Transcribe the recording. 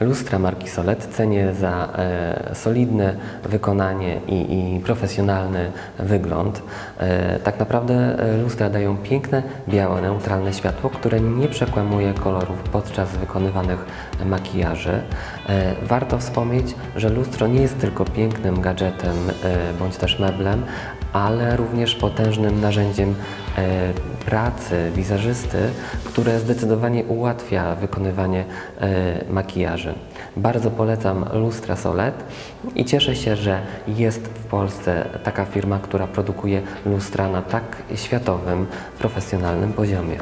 Lustra marki Solet cenię za e, solidne wykonanie i, i profesjonalny wygląd. E, tak naprawdę e, lustra dają piękne, białe, neutralne światło, które nie przekłamuje kolorów podczas wykonywanych makijaży. E, warto wspomnieć, że lustro nie jest tylko pięknym gadżetem e, bądź też meblem, ale również potężnym narzędziem e, pracy wizerzysty, które zdecydowanie ułatwia wykonywanie e, makijaży. Bardzo polecam lustra Solet i cieszę się, że jest w Polsce taka firma, która produkuje lustra na tak światowym, profesjonalnym poziomie.